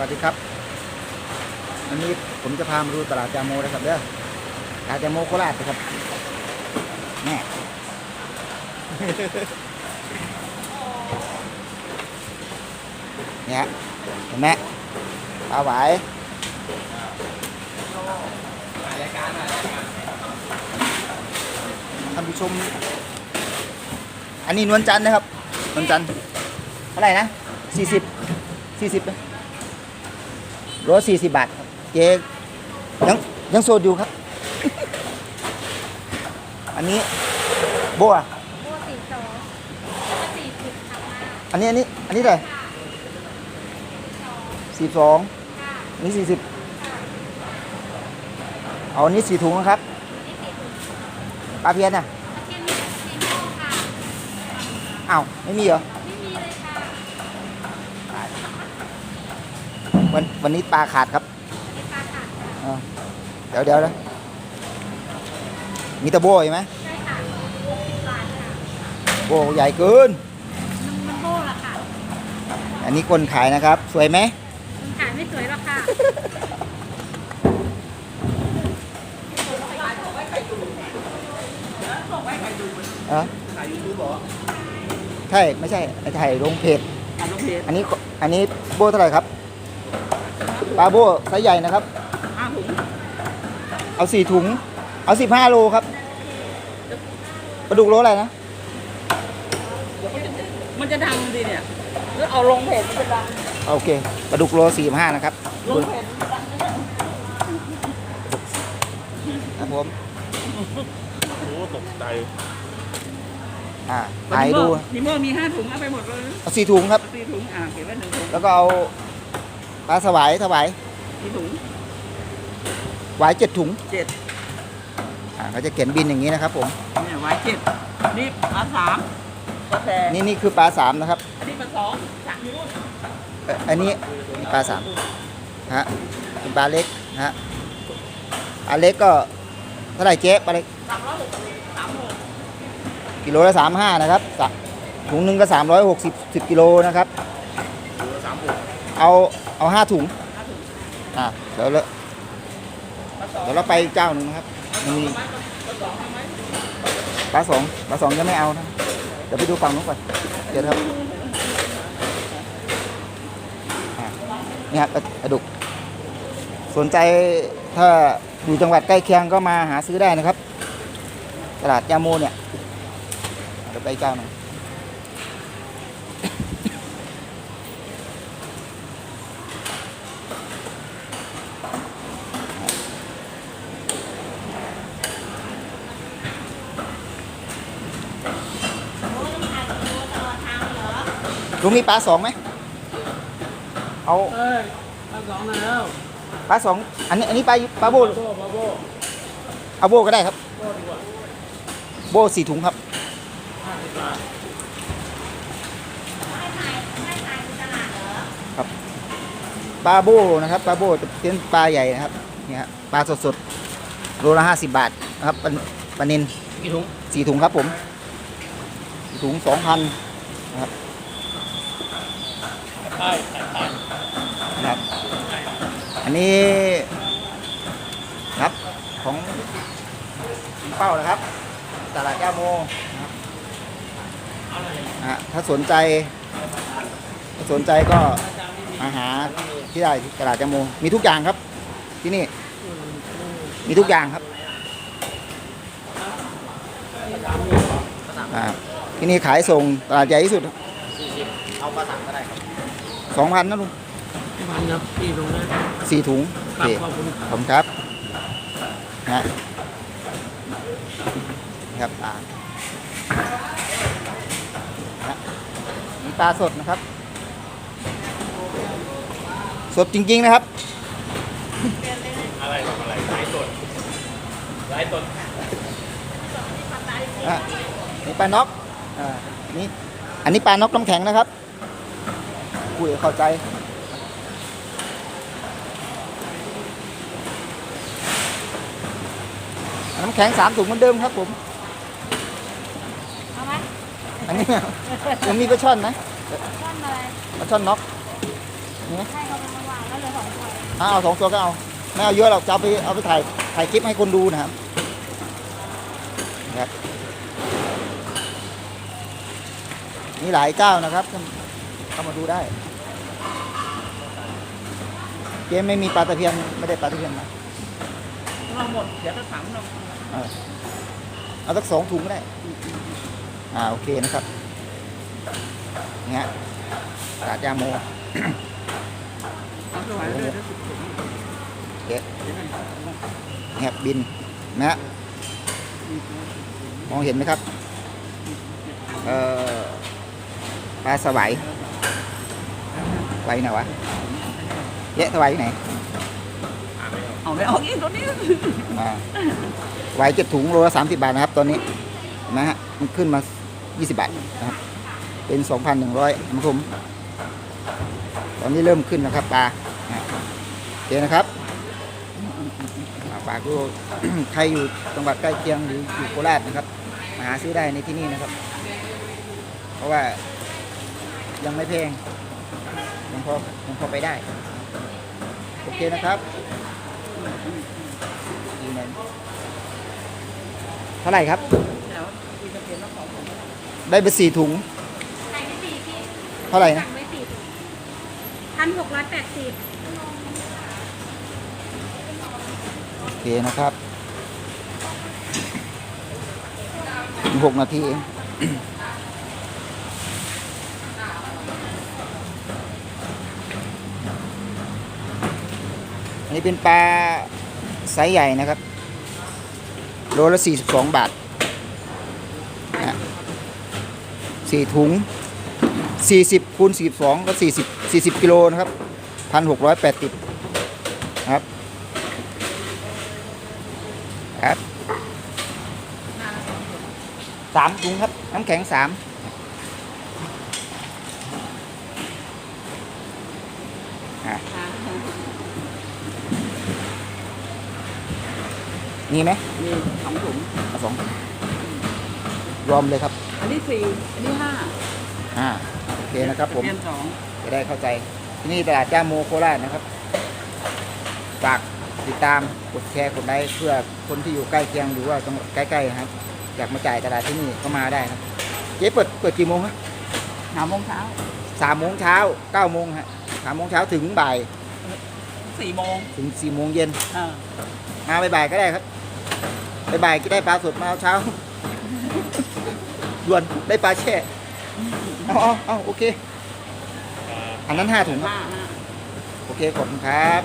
วัสดีครับวันนี้ผมจะพามาดูตลาดจามโมนะครับเด้อตลาดจามโมโคราชนะครับแม่เนี่ยเห็นไหมปลาไหวายท่านผู้ชม อันนี้นวลจันทร์นะครับนวลจันทร์เท่าไหร่นะสี่สิบสี่สิบ นะรถสี่สิบบาทครับเจ๊ยังยังโสดอยู่ครับ อันนี้โบอะโบสี่สองแล้วก็สี่สิบค่ะอันนี้อันนี้อันนี้เท่าไหร่สี่สองค่ะอันนี้สี่สิบเอาอันนี้สี่ถุงนะครับนี่สี่ถุงปลาเพียนอะตะเกียบนี่สี่โมงค่ะอ้าวไม่มีเหรอ ไม่มีเลยค่ะ วันวันนี้ปลาขาดครับนี่ปลาขาดค่ะอ่าเดี๋ยวเดี๋ยวนะมีตะโบใช่ไหมใช่ค่ะหกสิบบาทค่ะโบใหญ่เกินมันมันโบละค่ะ อันนี้คนขายนะครับ สวยไหมมันขายไม่สวยหรอกค่ะอะถ่ายยูทูบหรอใช่ ไม่ใช่ไอ้ถ่ายลงเพจอ่านลงเพจอันนี้ขอันนี้โบเท่าไหร่ครับ ปลาโบไซส์ใหญ่นะครับ ห้าถุงเอาสี่ถุง เอาสิบห้าโลครับปลาดุกโลอะไรนะมันจะดังดีเนี่ยแล้วเอาลงเพจมันจะดังโอเคปลาดุกโลสี่ห้านะครับลงเพจมันจะดังครับผมโอ้ตกใจอ่าถ่ายดูนิโม่มีห้าถุงเอาไปหมดเลยเอาสี่ถุงครับ สี่ถุงอ่าเก็บไว้หนึ่งถุงแล้วก็เอา ปลาสวายถวายกี่ถุงหวายเจ็ดถุงเจ็ดอ่าเขาจะเขียนบินอย่างนี้นะครับผมเนี่ยไว้เจ็ดนี่ปลาสามปลาแพรนี่นี่คือปลาสามนะครับอันนี้ปลาสองสามนิ้วเอ่ออันนี้นี่ปลาสามฮะเป็นปลาเล็กนะฮะปลาเล็กก็เท่าไหร่เจ๊ปลาเล็กสามร้อยหกสิบสามหกกิโลละสามห้านะครับสะถุงหนึ่งก็สามร้อยหกสิบสิบกิโลนะครับสามหกเอา เอาห้าถุงห้าถุงอ่าเดี๋ยวเราปลาสองเดี๋ยวเราไปอีกเจ้าหนึ่งนะครับมันมีปลาสองทำไหมปลาสองปลาสองยังไม่เอานะเดี๋ยวไปดูฝั่งนู้นก่อนเดี๋ยวครับอ่านี่ครับปลาปลาดุก สนใจถ้าอยู่จังหวัดใกล้เคียงก็มาหาซื้อได้นะครับ ตลาดยาโมเนี่ยเดี๋ยวไปอีกเจ้าหนึ่ง ลุงมีปลาสองไหมเอาเอ้ยปลาสองแล้วปลาสองอันนี้อันนี้ปลาปลาโบโบ้ปลาโบ้เอาโบก็ได้ครับ โบ้ดีกว่าโบสี่ถุงครับห้าสิบบาทปลาโบนะครับปลาโบจะเป็นปลาใหญ่นะครับเนี่ยฮะปลาสดๆโลละห้าสิบบาทนะครับปลาปลานินกี่ถุงสี่ถุงครับผมสี่ถุงสองพันนะครับ ใช่ใช่ใช่ครับอันนี้ครับของเป้านะครับ ตลาดย่าโมนะครับอะถ้าสนใจ ถ้าสนใจก็มาหาที่ได้ที่ตลาดย่าโมมีทุกอย่างครับ ที่นี่ มีทุกอย่างครับอ่าที่นี่ขายส่งตลาดใหญ่ที่สุดเอาปลาสั่งก็ได้ครับ สองพันนะลุงพันครับกี่ถุงนะสี่ถุงโอครัเคบขอบคุณขอบคุณครับนะนี่ครับปลานะมีปลาสดนะครับ สดจริง ๆ นะครับ อะไรทำอะไรไลฟ์สดไลฟ์สดอะนี่ปลาน็อกอ่านี่อันนี้ปลาน็อกน้ำแข็งนะครับ คุยเข้าใจน้ำแข็งสามถุงเหมือนเดิมครับผม เอาไหมอันนี้ ยังมีปลาช่อนนะก้อนอะไรปลาช่อนน็อกมีไหมใช่เขามาวางแล้วเหลือสองตัวเอาเอาสองตัวก็เอา ไม่เอาเยอะหรอกจะเอาไปเอาไปถ่ายถ่ายคลิปให้คนดูนะครับนะครับ มีหลายเจ้านะครับ เข้ามาดูได้ เกมไม่มีปลาตะเพียนไม่ได้ปลาตะเพียนมาเราหมดเดี๋ยวจะถามเราเออเอาสักสองถุงก็ได้ อ่าโอเคนะครับนี่ฮะตาดยาโมเอาไปไว้เลยเดี๋ยวสิบถุงเด็ดแหบบินนะฮะมองเห็นไหมครับ เอ่อปลาสวายไว้ไหนวะ เยะสวายที่ไหนเอาไม่ออกอีกตัวนี้อ่าไว้เจ็ดถุงโลละสามสิบาทนะครับตอนนี้เห็นไหมฮะมันขึ้นมายี่สิบบาทนะครับเป็นสองพันหนึ่งร้อยคุณผู้ชมตอนนี้เริ่มขึ้นนะครับปลานะฮะโอเคนะครับอ่าฝากดูใครอยู่จังหวัดใกล้เคียงหรืออยู่โคราชนะครับมาหาซื้อได้ในที่นี่นะครับ เพราะว่ายังไม่แพงยังพอยังพอไปได้ โอเคนะครับดีไหมเท่าไหร่ครับเดี๋ยวคุยจะเปลี่ยนแล้วของผมได้ไปสี่ถุง ใส่ไปสี่พี่เท่าไหร่นะสั่งไปสี่ถุงพันหกร้อยแปดสิบโอเคนะครับอีกหกนาทีเอง อันนี้เป็นปลาไซส์ใหญ่นะครับ โลละ 42 บาทนะสี่ถุง 40คูณ42 ก็ 40 40 กิโลนะครับ 1,680ครับ ครับสามถุงครับ น้ำแข็งสามอะ มีไหมมีสองถุงเอาสองรวมเลยครับ อันนี้สี่อันนี้ห้าอ่าโอเคนะครับผมเปลี่ยนสองจะได้เข้าใจ ที่นี่ตลาดจ้าโมโคราชนะครับ ฝากติดตามกดแชร์กดไลค์เพื่อคนที่อยู่ใกล้เคียงหรือว่าจังหวัดใกล้ๆนะครับ อยากมาจ่ายตลาดที่นี่ก็มาได้ครับเจ๊เปิดเปิดกี่โมงฮะสามโมงเช้าสามโมงเช้าเก้าโมงฮะสามโมงเช้าถึงบ่ายสี่โมงถึงสี่โมงเย็นอ่ามาบ่ายๆก็ได้ครับ บ่ายๆก็ได้ปลาสดมาเอาเช้าด่วนได้ปลาแช่เอาเอาเอาโอเค อันนั้นห้าถุงครับห้าห้าโอเคขอบคุณครับ